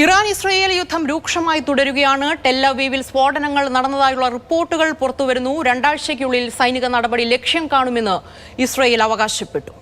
Iran Israel യുദ്ധം രൂക്ഷമായി തുടരുകയാണ്. ടെല്ലവീവിൽ സ്ഫോടനങ്ങൾ നടന്നതായുള്ള റിപ്പോർട്ടുകൾ പുറത്തുവരുന്നു. രണ്ടാഴ്ചയ്ക്കുള്ളിൽ സൈനിക നടപടി ലക്ഷ്യം കാണുമെന്ന് ഇസ്രയേൽ അവകാശപ്പെട്ടു.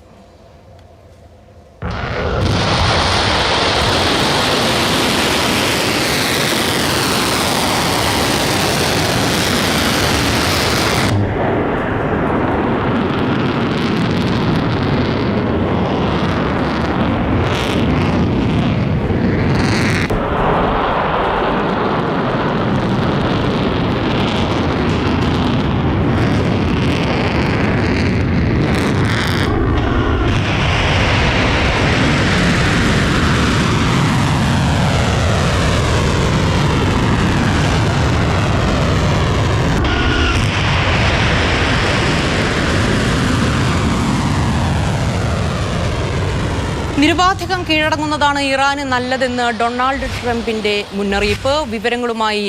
നിരുപാധികം കീഴടങ്ങുന്നതാണ് ഇറാന് നല്ലതെന്ന് ഡൊണാൾഡ് ട്രംപിന്റെ മുന്നറിയിപ്പ്. വിവരങ്ങളുമായി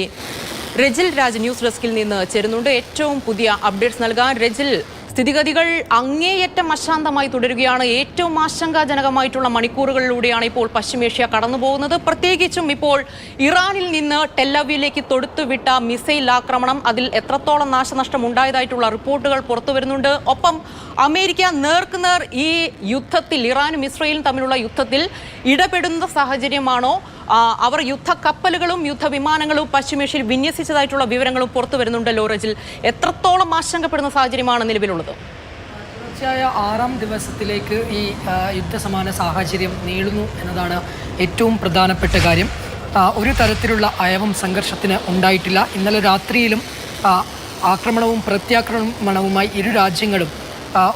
രജിൽ രാജ് ന്യൂസ് ഡെസ്കിൽ നിന്ന് ചേരുന്നുണ്ട്. ഏറ്റവും പുതിയ അപ്ഡേറ്റ്സ് നൽകാൻ രജിൽ സ്ഥിതിഗതികൾ അങ്ങേയറ്റം അശാന്തമായി തുടരുകയാണ്. ഏറ്റവും ആശങ്കാജനകമായിട്ടുള്ള മണിക്കൂറുകളിലൂടെയാണ് ഇപ്പോൾ പശ്ചിമേഷ്യ കടന്നുപോകുന്നത്. പ്രത്യേകിച്ചും ഇപ്പോൾ ഇറാനിൽ നിന്ന് ടെല്ലവിയിലേക്ക് തൊടുത്തുവിട്ട മിസൈൽ ആക്രമണം അതിൽ എത്രത്തോളം നാശനഷ്ടം ഉണ്ടായതായിട്ടുള്ള റിപ്പോർട്ടുകൾ പുറത്തു വരുന്നുണ്ട്. ഒപ്പം അമേരിക്ക നേർക്കുനേർ ഈ യുദ്ധത്തിൽ ഇറാനും ഇസ്രയേലും തമ്മിലുള്ള യുദ്ധത്തിൽ ഇടപെടുന്ന സാഹചര്യമാണോ? അവർ യുദ്ധക്കപ്പലുകളും യുദ്ധവിമാനങ്ങളും പശ്ചിമേഷ്യയിൽ വിന്യസിച്ചതായിട്ടുള്ള വിവരങ്ങളും പുറത്തു വരുന്നുണ്ട് ലോറജിൽ. എത്രത്തോളം ആശങ്കപ്പെടുന്ന സാഹചര്യമാണ് നിലവിലുള്ളത്? തുടർച്ചയായ ആറാം ദിവസത്തിലേക്ക് ഈ യുദ്ധസമാന സാഹചര്യം നീളുന്നു എന്നതാണ് ഏറ്റവും പ്രധാനപ്പെട്ട കാര്യം. ഒരു തരത്തിലുള്ള അയവും സംഘർഷത്തിന് ഉണ്ടായിട്ടില്ല. ഇന്നലെ രാത്രിയിലും ആക്രമണവും പ്രത്യാക്രമണവുമായി ഇരു രാജ്യങ്ങളും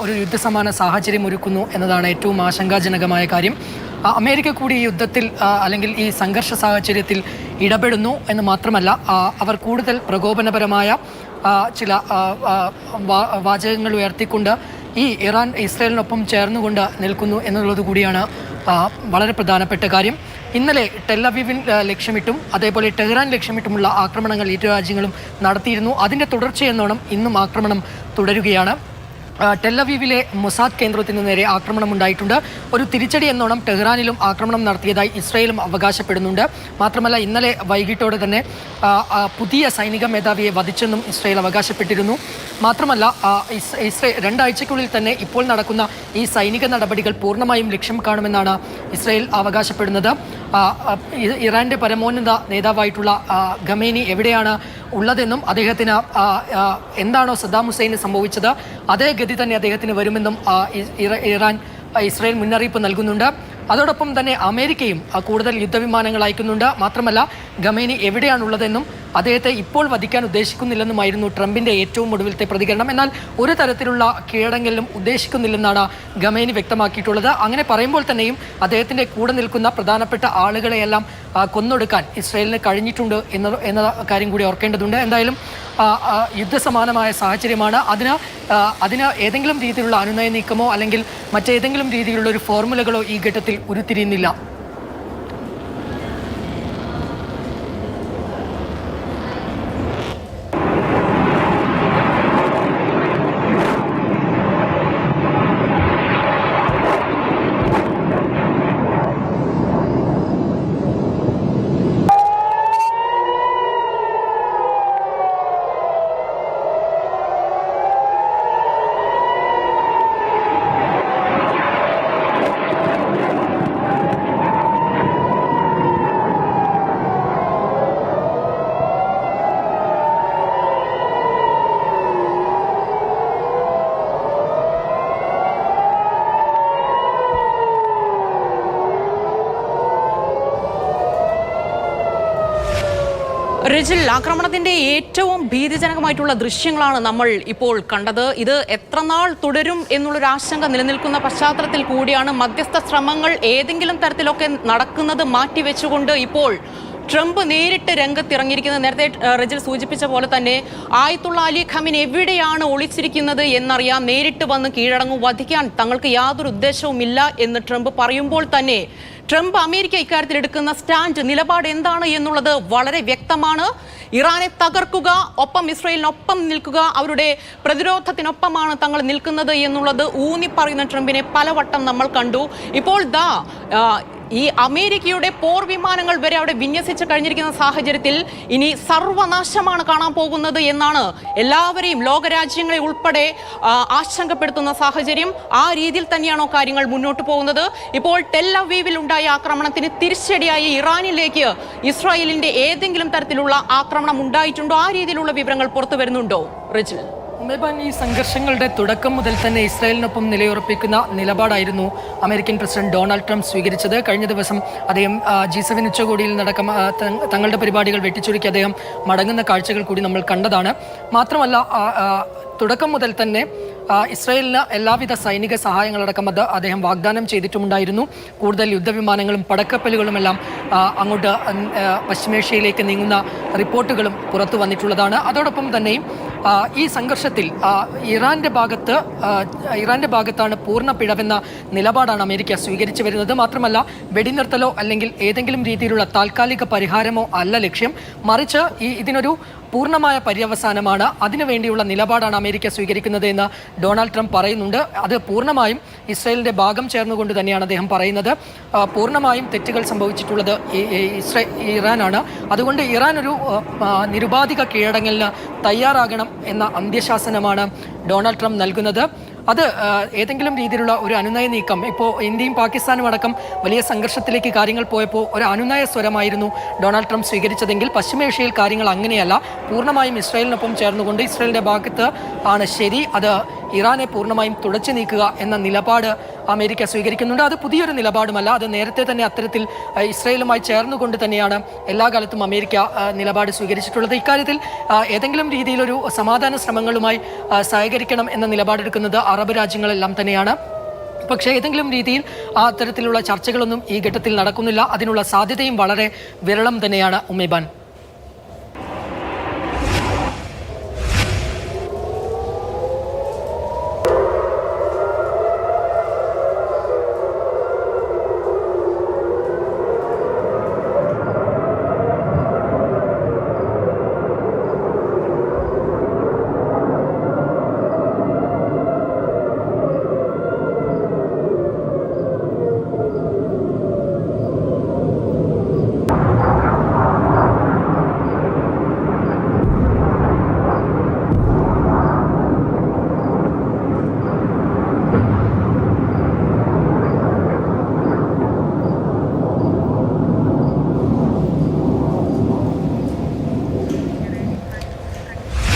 ഒരു യുദ്ധസമാന സാഹചര്യം ഒരുക്കുന്നു എന്നതാണ് ഏറ്റവും ആശങ്കാജനകമായ കാര്യം. അമേരിക്ക കൂടി ഈ യുദ്ധത്തിൽ അല്ലെങ്കിൽ ഈ സംഘർഷ സാഹചര്യത്തിൽ ഇടപെടുന്നു എന്ന് മാത്രമല്ല അവർ കൂടുതൽ പ്രകോപനപരമായ ചില വാചകങ്ങൾ ഉയർത്തിക്കൊണ്ട് ഈ ഇറാൻ ഇസ്രയേലിനൊപ്പം ചേർന്നുകൊണ്ട് നിൽക്കുന്നു എന്നുള്ളത് കൂടിയാണ് വളരെ പ്രധാനപ്പെട്ട കാര്യം. ഇന്നലെ ടെല്ലവീവിൻ ലക്ഷ്യമിട്ടും അതേപോലെ ടെഹ്റാൻ ലക്ഷ്യമിട്ടുമുള്ള ആക്രമണങ്ങൾ ഇരു രാജ്യങ്ങളും നടത്തിയിരുന്നു. അതിന്റെ തുടർച്ചയെന്നോണം ഇന്നും ആക്രമണം തുടരുകയാണ്. ടെല്ലവീവിലെ മൊസാദ് കേന്ദ്രത്തിന് നേരെ ആക്രമണം ഉണ്ടായിട്ടുണ്ട് ഒരു തിരിച്ചടി എന്നോണം ടെഹ്റാനിലും ആക്രമണം നടത്തിയതായി ഇസ്രയേലും അവകാശപ്പെടുന്നുണ്ട്. മാത്രമല്ല ഇന്നലെ വൈകിട്ടോടെ തന്നെ പുതിയ സൈനിക മേധാവിയെ വധിച്ചെന്നും ഇസ്രയേൽ അവകാശപ്പെട്ടിരുന്നു. മാത്രമല്ല ഇസ്രേ രണ്ടാഴ്ചയ്ക്കുള്ളിൽ തന്നെ ഇപ്പോൾ നടക്കുന്ന ഈ സൈനിക നടപടികൾ പൂർണമായും ലക്ഷ്യം കാണുമെന്നാണ് ഇസ്രയേൽ അവകാശപ്പെടുന്നത്. ഇറാന്റെ പരമോന്നത നേതാവായിട്ടുള്ള ഖമേനി എവിടെയാണ്? ഉള്ളതെന്നും അദ്ദേഹത്തിന് എന്താണോ സദ്ദാം ഹുസൈന് സംഭവിച്ചത് അതേ ഗതി തന്നെ അദ്ദേഹത്തിന് വരുമെന്നും ഇറാൻ ഇസ്രായേൽ മുന്നറിയിപ്പ് നൽകുന്നുണ്ട്. അതോടൊപ്പം തന്നെ അമേരിക്കയും കൂടുതൽ യുദ്ധവിമാനങ്ങൾ അയക്കുന്നുണ്ട്. മാത്രമല്ല ഗമേനി എവിടെയാണുള്ളതെന്നും അദ്ദേഹത്തെ ഇപ്പോൾ വധിക്കാൻ ഉദ്ദേശിക്കുന്നില്ലെന്നുമായിരുന്നു ട്രംപിന്റെ ഏറ്റവും ഒടുവിലത്തെ പ്രതികരണം. എന്നാൽ ഒരു തരത്തിലുള്ള കീഴടങ്ങലിലും ഉദ്ദേശിക്കുന്നില്ലെന്നാണ് ഗമേനി വ്യക്തമാക്കിയിട്ടുള്ളത്. അങ്ങനെ പറയുമ്പോൾ തന്നെയും അദ്ദേഹത്തിന്റെ കൂടെ നിൽക്കുന്ന പ്രധാനപ്പെട്ട ആളുകളെയെല്ലാം കൊന്നൊടുക്കാൻ ഇസ്രയേലിന് കഴിഞ്ഞിട്ടുണ്ട് എന്ന എന്ന കാര്യം കൂടി ഓർക്കേണ്ടതുണ്ട്. എന്തായാലും യുദ്ധസമാനമായ സാഹചര്യമാണ്. അതിന് അതിന് ഏതെങ്കിലും രീതിയിലുള്ള അനുനയ നീക്കമോ അല്ലെങ്കിൽ മറ്റേതെങ്കിലും രീതിയിലുള്ള ഒരു ഫോർമുലകളോ ഈ ഘട്ടത്തിൽ ഉരുത്തിരിയുന്നില്ല. രജിൽ ആക്രമണത്തിന്റെ ഏറ്റവും ഭീതിജനകമായിട്ടുള്ള ദൃശ്യങ്ങളാണ് നമ്മൾ ഇപ്പോൾ കണ്ടത്. ഇത് എത്രനാൾ തുടരും എന്നുള്ളൊരു ആശങ്ക നിലനിൽക്കുന്ന പശ്ചാത്തലത്തിൽ കൂടിയാണ് മധ്യസ്ഥ ശ്രമങ്ങൾ ഏതെങ്കിലും തരത്തിലൊക്കെ നടക്കുന്നത് മാറ്റിവെച്ചുകൊണ്ട് ഇപ്പോൾ ട്രംപ് നേരിട്ട് രംഗത്തിറങ്ങിയിരിക്കുന്നത്. നേരത്തെ റിജിൽ സൂചിപ്പിച്ച പോലെ തന്നെ ആയത്തുള്ള അലി ഖമീൻ എവിടെയാണ് ഒളിച്ചിരിക്കുന്നത് എന്നറിയാം. നേരിട്ട് വന്ന് കീഴടങ്ങും വധിക്കാൻ തങ്ങൾക്ക് യാതൊരു ഉദ്ദേശവുമില്ല എന്ന് ട്രംപ് പറയുമ്പോൾ തന്നെ ട്രംപ് അമേരിക്ക ഇക്കാര്യത്തിൽ എടുക്കുന്ന സ്റ്റാൻഡ് നിലപാട് എന്താണ് എന്നുള്ളത് വളരെ വ്യക്തമാണ്. ഇറാനെ തകർക്കുക ഒപ്പം ഇസ്രയേലിനൊപ്പം നിൽക്കുക അവരുടെ പ്രതിരോധത്തിനൊപ്പമാണ് തങ്ങൾ നിൽക്കുന്നത് എന്നുള്ളത് ഊന്നി പറയുന്ന ട്രംപിനെ പലവട്ടം നമ്മൾ കണ്ടു. ഇപ്പോൾ ദാ ഈ അമേരിക്കയുടെ പോർ വിമാനങ്ങൾ വരെ അവിടെ വിന്യസിച്ച് കഴിഞ്ഞിരിക്കുന്ന സാഹചര്യത്തിൽ ഇനി സർവനാശമാണ് കാണാൻ പോകുന്നത് എന്നാണ് എല്ലാവരെയും ലോകരാജ്യങ്ങളെ ഉൾപ്പെടെ ആശങ്കപ്പെടുത്തുന്ന സാഹചര്യം. ആ രീതിയിൽ തന്നെയാണോ കാര്യങ്ങൾ മുന്നോട്ട് പോകുന്നത്? ഇപ്പോൾ ടെല്ലവീവിൽ ഉണ്ടായ ആക്രമണത്തിന് തിരിച്ചടിയായി ഇറാനിലേക്ക് ഇസ്രായേലിന്റെ ഏതെങ്കിലും തരത്തിലുള്ള ആക്രമണം ഉണ്ടായിട്ടുണ്ടോ? ആ രീതിയിലുള്ള വിവരങ്ങൾ പുറത്തു വരുന്നുണ്ടോ റിജിൽ? ഉമേബാൻ ഈ സംഘർഷങ്ങളുടെ തുടക്കം മുതൽ തന്നെ ഇസ്രായേലിനൊപ്പം നിലയുറപ്പിക്കുന്ന നിലപാടായിരുന്നു അമേരിക്കൻ പ്രസിഡന്റ് ഡൊണാൾഡ് ട്രംപ് സ്വീകരിച്ചത്. കഴിഞ്ഞ ദിവസം അദ്ദേഹം ജി സെവൻ ഉച്ചകോടിയിൽ നടക്കം തങ്ങളുടെ പരിപാടികൾ വെട്ടിച്ചുരുക്കി അദ്ദേഹം മടങ്ങുന്ന കാഴ്ചകൾ കൂടി നമ്മൾ കണ്ടതാണ്. മാത്രമല്ല തുടക്കം മുതൽ തന്നെ ഇസ്രായേലിന് എല്ലാവിധ സൈനിക സഹായങ്ങളടക്കം അത് അദ്ദേഹം വാഗ്ദാനം ചെയ്തിട്ടുമുണ്ടായിരുന്നു. കൂടുതൽ യുദ്ധവിമാനങ്ങളും പടക്കപ്പലുകളുമെല്ലാം അങ്ങോട്ട് പശ്ചിമേഷ്യയിലേക്ക് നീങ്ങുന്ന റിപ്പോർട്ടുകളും പുറത്തു വന്നിട്ടുള്ളതാണ്. അതോടൊപ്പം തന്നെയും ഈ സംഘർഷത്തിൽ ഇറാന്റെ ഭാഗത്ത് ഇറാന്റെ ഭാഗത്താണ് പൂർണ പിഴവെന്ന നിലപാടാണ് അമേരിക്ക സ്വീകരിച്ചു വരുന്നത്. മാത്രമല്ല വെടിനിർത്തലോ അല്ലെങ്കിൽ ഏതെങ്കിലും രീതിയിലുള്ള താൽക്കാലിക പരിഹാരമോ അല്ല ലക്ഷ്യം. മറിച്ച് ഈ ഇതിനൊരു പൂർണമായ പര്യവസാനമാണ്. അതിനുവേണ്ടിയുള്ള നിലപാടാണ് അമേരിക്ക സ്വീകരിക്കുന്നത് എന്ന് ഡൊണാൾഡ് ട്രംപ് പറയുന്നുണ്ട്. അത് പൂർണമായും ഇസ്രായേലിന്റെ ഭാഗം ചേർന്നുകൊണ്ട് തന്നെയാണ് അദ്ദേഹം പറയുന്നത്. പൂർണമായും തെറ്റുകൾ സംഭവിച്ചിട്ടുള്ളത് ഇസ്രേ ഇറാനാണ്. അതുകൊണ്ട് ഇറാൻ ഒരു നിരുപാധിക കീഴടങ്ങലിന് തയ്യാറാകണം എന്ന അന്ത്യശാസനമാണ് ഡൊണാൾഡ് ട്രംപ് നൽകുന്നത്. അത് ഏതെങ്കിലും രീതിയിലുള്ള ഒരു അനുനയ നീക്കം. ഇപ്പോൾ ഇന്ത്യയും പാകിസ്ഥാനും അടക്കം വലിയ സംഘർഷത്തിലേക്ക് കാര്യങ്ങൾ പോയപ്പോൾ ഒരു അനുനയ സ്വരമായിരുന്നു ഡൊണാൾഡ് ട്രംപ് സ്വീകരിച്ചതെങ്കിൽ പശ്ചിമേഷ്യയിൽ കാര്യങ്ങൾ അങ്ങനെയല്ല. പൂർണമായും ഇസ്രായേലിനൊപ്പം ചേർന്നുകൊണ്ട് ഇസ്രായേലിന്റെ ഭാഗത്ത് ആണ്. ശരി അത് ഇറാനെ പൂർണമായും തുടച്ചു നീക്കുക എന്ന നിലപാട് അമേരിക്ക സ്വീകരിക്കുന്നുണ്ട്. അത് പുതിയൊരു നിലപാടുമല്ല. അത് നേരത്തെ തന്നെ അത്തരത്തിൽ ഇസ്രയേലുമായി ചേർന്നുകൊണ്ട് തന്നെയാണ് എല്ലാ കാലത്തും അമേരിക്ക നിലപാട് സ്വീകരിച്ചിട്ടുള്ളത്. ഇക്കാര്യത്തിൽ ഏതെങ്കിലും രീതിയിലൊരു സമാധാന ശ്രമങ്ങളുമായി സഹകരിക്കണം എന്ന നിലപാടെടുക്കുന്നത് അറബ് രാജ്യങ്ങളെല്ലാം തന്നെയാണ്. പക്ഷേ ഏതെങ്കിലും രീതിയിൽ ആ തരത്തിലുള്ള ചർച്ചകളൊന്നും ഈ ഘട്ടത്തിൽ നടക്കുന്നില്ല. അതിനുള്ള സാധ്യതയും വളരെ വിരളം തന്നെയാണ് ഉമേബാൻ